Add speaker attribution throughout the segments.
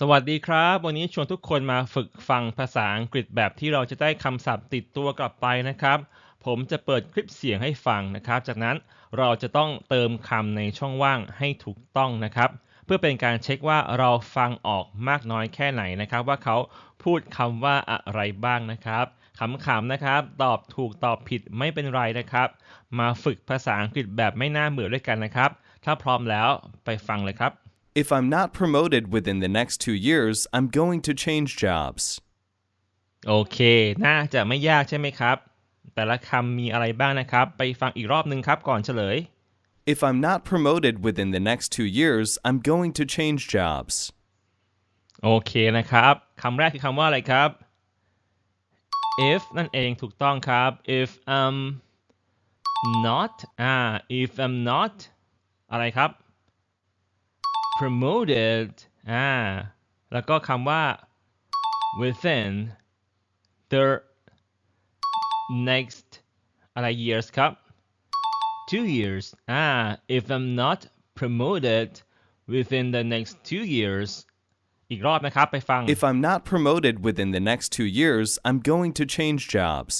Speaker 1: สวัสดีครับ วันนี้ชวนทุกคนมาฝึกฟังภาษาอังกฤษแบบที่เราจะได้คำศัพท์ติดตัวกลับไปนะครับ ผมจะเปิดคลิปเสียงให้ฟังนะครับ จากนั้นเราจะต้องเติมคำในช่องว่างให้ถูกต้องนะครับ เพื่อเป็นการเช็คว่าเราฟังออกมากน้อยแค่ไหนนะครับ ว่าเขาพูดคำว่าอะไรบ้างนะครับขำๆนะครับ ตอบถูกตอบผิดไม่เป็นไรนะครับ มาฝึกภาษาอังกฤษแบบไม่น่าเบื่อด้วยกันนะครับ ถ้าพร้อมแล้วไปฟังเลยครับ
Speaker 2: If I'm not promoted within the next two years, I'm going to change jobs.
Speaker 1: โอเค น่าจะไม่ยากใช่ไหมครับ แต่ละคำมีอะไรบ้างนะครับ ไปฟังอีกรอบหนึ่งครับก่อนเฉลย
Speaker 2: If I'm not promoted within the next two years, I'm going to change jobs.
Speaker 1: โอเคนะครับ คำแรกคือคำว่าอะไรครับ if นั่นเองถูกต้องครับ if I'm not อ่า if I'm not อะไรครับ promoted อ่า แล้วก็คำว่า within the next อะไร years ครับ two years อ่า if I'm not promoted within the next two years อีกรอบนะครับ ไปฟัง
Speaker 2: If I'm not promoted within the next two years, I'm going to change jobs.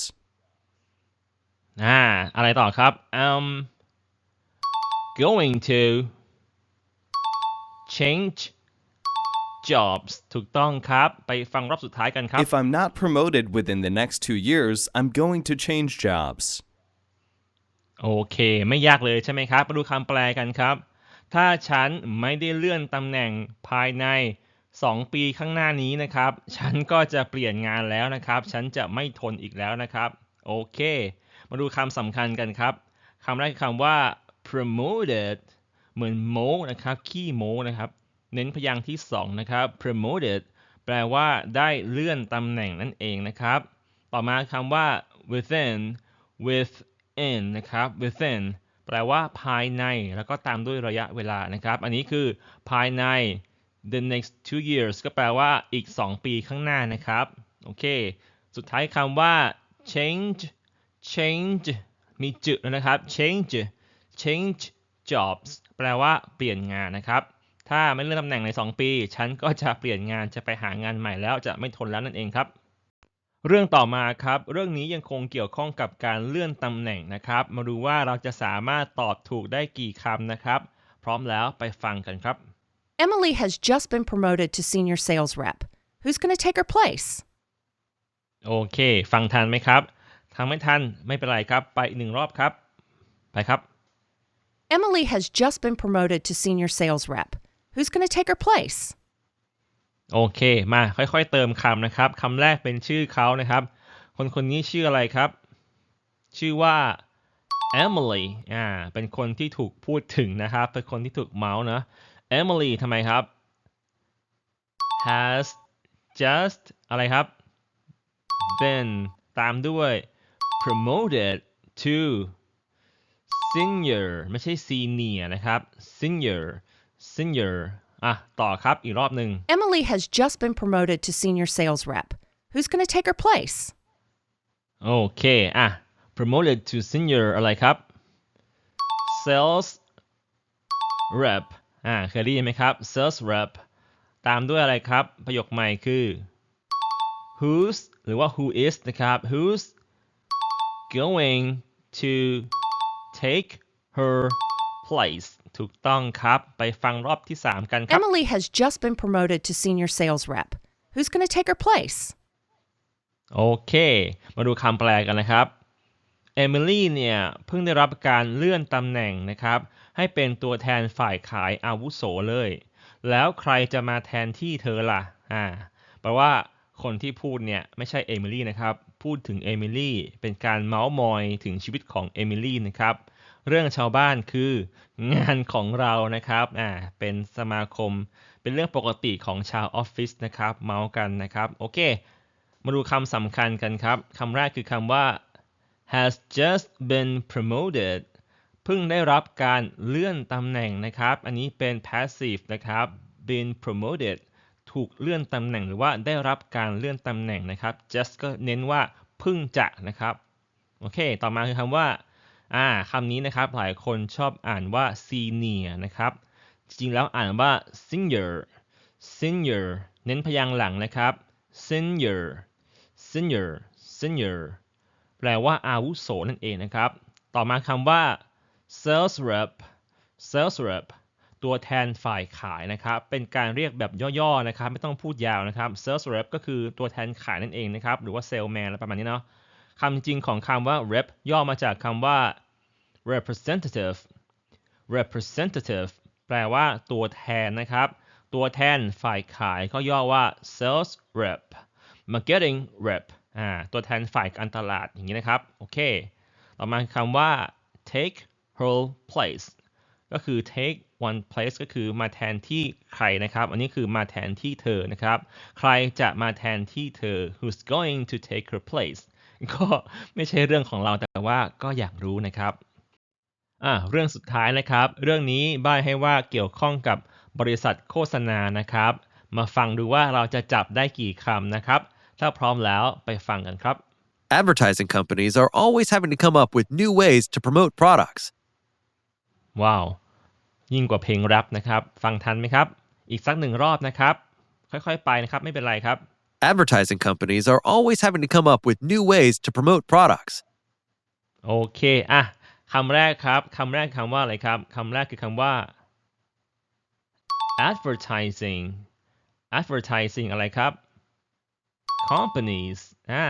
Speaker 1: อ่า อะไรต่อครับ I'm going to change jobs ถูกต้องครับ ไปฟังรอบสุดท้ายกันครับ
Speaker 2: If I'm not promoted within the next two years, I'm going to change jobs.
Speaker 1: โอเค ไม่ยากเลยใช่ไหมครับมาดูคำแปลกันครับ ถ้าฉันไม่ได้เลื่อนตำแหน่งภายใน 2 ปีข้างหน้านี้นะครับ ฉันก็จะเปลี่ยนงานแล้วนะครับ ฉันจะไม่ทนอีกแล้วนะครับ โอเค มาดูคำสำคัญกันครับคำแรกคือคำว่า promoted เหมือนโมนะครับขี้โมนะครับ เน้นพยางค์ที่ 2 นะครับ promoted แปลว่าได้เลื่อนตำแหน่งนั่นเองนะครับ ต่อมาคำว่า within within นะครับ within แปลว่าภายใน แล้วก็ตามด้วยระยะเวลานะครับ อันนี้คือภายใน the next two years ก็แปลว่าอีก 2 ปีข้างหน้านะครับ โอเค สุดท้ายคำว่า change change มีจุดนะครับ change change jobs แปลว่าเปลี่ยนงานนะครับ ถ้าไม่เลื่อนตำแหน่งใน 2 ปี ฉันก็จะเปลี่ยนงานจะไปหางานใหม่แล้วจะไม่ทนแล้วนั่นเองครับ เรื่องต่อมาครับ เรื่องนี้ยังคงเกี่ยวข้องกับการเลื่อนตำแหน่งนะครับ มาดูว่าเราจะสามารถตอบถูกได้กี่คำนะครับ พร้อมแล้วไปฟังกันครับ
Speaker 3: Emily has just been promoted to senior sales rep. Who's going to take her place?
Speaker 1: โอเค ฟังทันไหมครับทำไม่ทันไม่เป็นไรครับ ไปอีกหนึ่งรอบครับ ไปครับ
Speaker 3: Emily has just been promoted to senior sales rep. Who's going to take her place?
Speaker 1: โอเค มาค่อยๆ เติมคำนะครับ คำแรกเป็นชื่อเขานะครับ คนคนนี้ชื่ออะไรครับ ชื่อว่า Emily อ่า เป็นคนที่ถูกพูดถึงนะครับ เป็นคนที่ถูกเมาส์นะ Emily ทำไมครับ has just อะไรครับ been ตามด้วย promoted to senior ไม่ใช่ senior นะครับ senior senior อะต่อครับอีกรอบหนึ่ง
Speaker 3: Emily has just been promoted to senior sales rep. Who's going to take her place?
Speaker 1: โอเคอะ promoted to senior อะไรครับ sales rep อ่าเคยได้ยินไหมครับ sales rep ตามด้วยอะไรครับ ประโยคใหม่คือ who's หรือว่า who is นะครับ who's going to take her place ถูกต้องครับ ไปฟังรอบที่ 3 กันครับ
Speaker 3: Emily has just been promoted to senior sales rep. Who's going to take her place?
Speaker 1: โอเค มาดูคำแปลกันนะครับ เอมิลี่เนี่ย เพิ่งได้รับการเลื่อนตำแหน่งนะครับ ให้เป็นตัวแทนฝ่ายขายอาวุโสเลย แล้วใครจะมาแทนที่เธอล่ะ อ่า แปลว่าคนที่พูดเนี่ย ไม่ใช่เอมิลี่นะครับ พูดถึงเอมิลี่เป็นการเมาส์มอยถึงชีวิตของเอมิลี่นะครับ เรื่องชาวบ้านคืองานของเรานะครับอ่าเป็นสมาคม เป็นเรื่องปกติของชาวออฟฟิศนะครับ เมาส์กันนะครับโอเค มาดูคำสำคัญกันครับคำแรกคือคำว่า has just been promoted เพิ่งได้รับการเลื่อนตำแหน่งนะครับ อันนี้เป็น passive นะครับ been promoted ถูกเลื่อนตำแหน่งหรือว่าได้รับการเลื่อนตำแหน่งนะครับ just ก็เน้นว่าเพิ่งจะนะครับโอเค ต่อมาคือคำว่าอ่าคำนี้นะครับหลายคนชอบอ่านว่า senior นะครับ จริงๆแล้วอ่านว่า senior senior เน้นพยางค์หลังนะครับ senior senior senior แปลว่าอาวุโสนั่นเองนะครับ ต่อมาคำว่า sales rep sales rep ตัวแทนฝ่ายขายนะครับเป็นการเรียกแบบย่อๆนะครับไม่ต้องพูดยาวนะครับ sales rep ก็คือตัวแทนขายนั่นเองนะครับหรือว่า salesman อะไรประมาณนี้เนาะคำจริงของคำว่า rep ย่อมาจากคำว่า representative representative แปลว่าตัวแทนนะครับ ตัวแทนฝ่ายขายก็ย่อว่า sales rep marketing rep อ่าตัวแทนฝ่ายการตลาดอย่างนี้นะครับโอเค ต่อมาคำว่า take her place ก็คือ take one place ก็คือมาแทนที่ใครนะครับ อันนี้คือมาแทนที่เธอนะครับ ใครจะมาแทนที่เธอ who's going to take her place ก็ไม่ใช่เรื่องของเราแต่ว่าก็อยากรู้นะครับอะเรื่องสุดท้ายนะครับ เรื่องนี้ใบ้ให้ว่าเกี่ยวข้องกับบริษัทโฆษณานะครับ มาฟังดูว่าเราจะจับได้กี่คำนะครับ ถ้าพร้อมแล้วไปฟังกันครับ
Speaker 4: Advertising companies are always having to come up with new ways to promote products.
Speaker 1: ว้าว ยิ่งกว่าเพลงแรปนะครับ ฟังทันไหมครับ อีกสักหนึ่งรอบนะครับ ค่อยๆ ไปนะครับ ไม่เป็นไรครับ
Speaker 4: Advertising companies are always having to come up with new ways to promote products.
Speaker 1: โอเคอะคำแรกครับคำแรกคำว่าอะไรครับคำแรกคือคำว่า advertising advertising อะไรครับ companies อ่า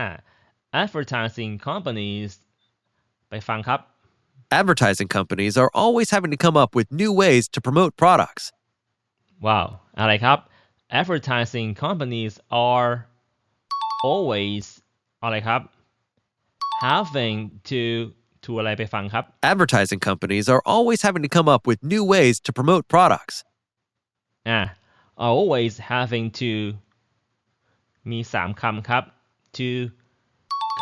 Speaker 1: advertising companies ไปฟังครับ
Speaker 4: Advertising companies are always having to come up with new ways to promote products.
Speaker 1: ว้าว อะไรครับ advertising companies are always อะไรครับ having to to อะไรไปฟังครับ
Speaker 4: Advertising companies are always having to come up with new ways to promote products.
Speaker 1: อ่ะ always having to มีสามคำครับ to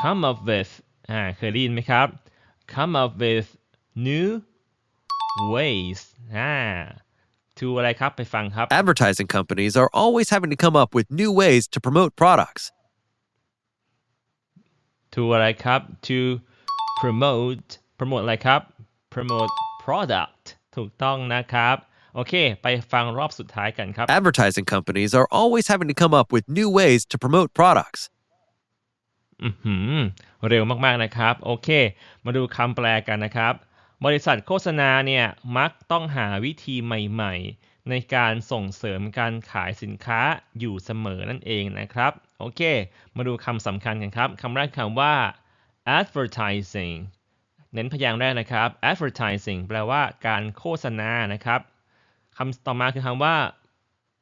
Speaker 1: come up with อ่า เคยได้ยินไหมครับ come up with new ways อ่า to อะไรครับ ไปฟังครับ
Speaker 4: Advertising companies are always having to come up with new ways to promote products.
Speaker 1: to อะไรครับ to promote promote อะไรครับ promote product ถูกต้องนะครับ โอเค ไปฟังรอบสุดท้ายกันครับ
Speaker 4: Advertising companies are always having to come up with new ways to promote products.
Speaker 1: อือหือเร็วมากๆนะครับ โอเค มาดูคำแปลกันนะครับ บริษัทโฆษณาเนี่ยมักต้องหาวิธีใหม่ๆ ในการส่งเสริมการขายสินค้าอยู่เสมอนั่นเองนะครับ โอเค มาดูคำสำคัญกันครับคำแรกคำว่า advertising เน้นพยางค์แรกนะครับ advertising แปลว่าการโฆษณานะครับคำต่อมาคือคำว่า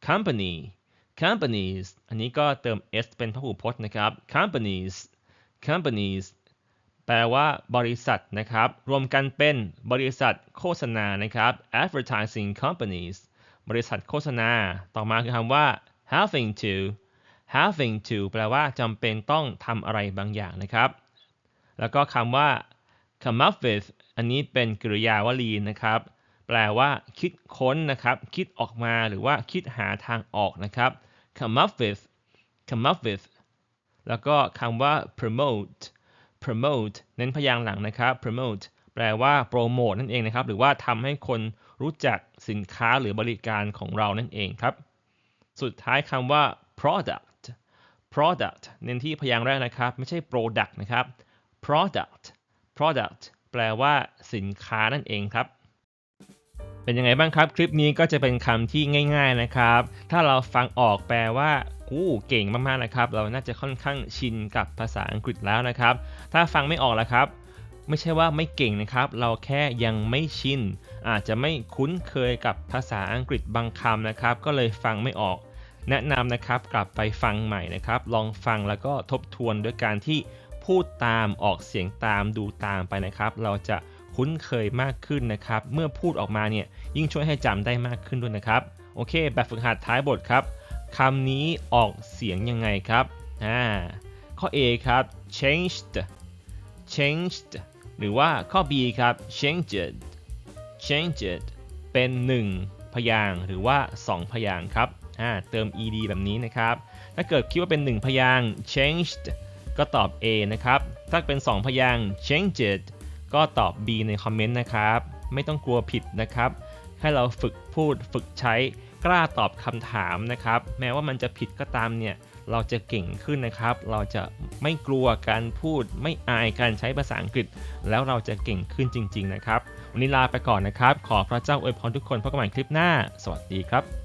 Speaker 1: company companies อันนี้ก็เติม s เป็นพหูพจน์นะครับ companies companies แปลว่าบริษัทนะครับ รวมกันเป็นบริษัทโฆษณานะครับ advertising companies บริษัทโฆษณา ต่อมาคือคำว่า having to having to แปลว่าจำเป็นต้องทำอะไรบางอย่างนะครับ แล้วก็คำว่า come up with อันนี้เป็นกริยาวลีนะครับ แปลว่าคิดค้นนะครับ คิดออกมาหรือว่าคิดหาทางออกนะครับ come up with come up with แล้วก็คำว่า promote promote เน้นพยางค์หลังนะครับ promote แปลว่าโปรโมทนั่นเองนะครับ หรือว่าทำให้คนรู้จักสินค้าหรือบริการของเรานั่นเองครับ สุดท้ายคำว่า product product เน้นที่พยางค์แรกนะครับ ไม่ใช่ product นะครับ product product แปลว่าสินค้านั่นเองครับ เป็นยังไงบ้างครับ คลิปนี้ก็จะเป็นคำที่ง่าย ๆนะครับ ถ้าเราฟังออกแปลว่าอู้เก่งมากๆนะครับ เราน่าจะค่อนข้างชินกับภาษาอังกฤษแล้วนะครับ ถ้าฟังไม่ออกแล้วครับ ไม่ใช่ว่าไม่เก่งนะครับ เราแค่ยังไม่ชิน อาจจะไม่คุ้นเคยกับภาษาอังกฤษบางคำนะครับ ก็เลยฟังไม่ออก แนะนำนะครับกลับไปฟังใหม่นะครับ ลองฟังแล้วก็ทบทวนด้วยการที่พูดตามออกเสียงตามดูตามไปนะครับ เราจะ คุ้นเคยมากขึ้นนะครับ เมื่อพูดออกมาเนี่ยยิ่งช่วยให้จำได้มากขึ้นด้วยนะครับ โอเค แบบฝึกหัดท้ายบทครับคำนี้ออกเสียงยังไงครับอ่าข้อ A ครับ changed changed หรือว่าข้อ B ครับ changed changed เป็น 1 พยางหรือว่า 2 พยางครับอ่าเติม ed แบบนี้นะครับ ถ้าเกิดคิดว่าเป็น 1 พยาง changed ก็ตอบ A นะครับ ถ้าเป็น 2 พยาง changed ก็ตอบ B ในคอมเมนต์นะครับ ไม่ต้องกลัวผิดนะครับ ให้เราฝึกพูดฝึกใช้กล้าตอบคำถามนะครับ แม้ว่ามันจะผิดก็ตามเนี่ยเราจะเก่งขึ้นนะครับ เราจะไม่กลัวการพูด ไม่อายการใช้ภาษาอังกฤษ แล้วเราจะเก่งขึ้นจริง ๆ นะครับ วันนี้ลาไปก่อนนะครับ ขอพระเจ้าอวยพรทุกคนพบกันใหม่คลิปหน้า สวัสดีครับ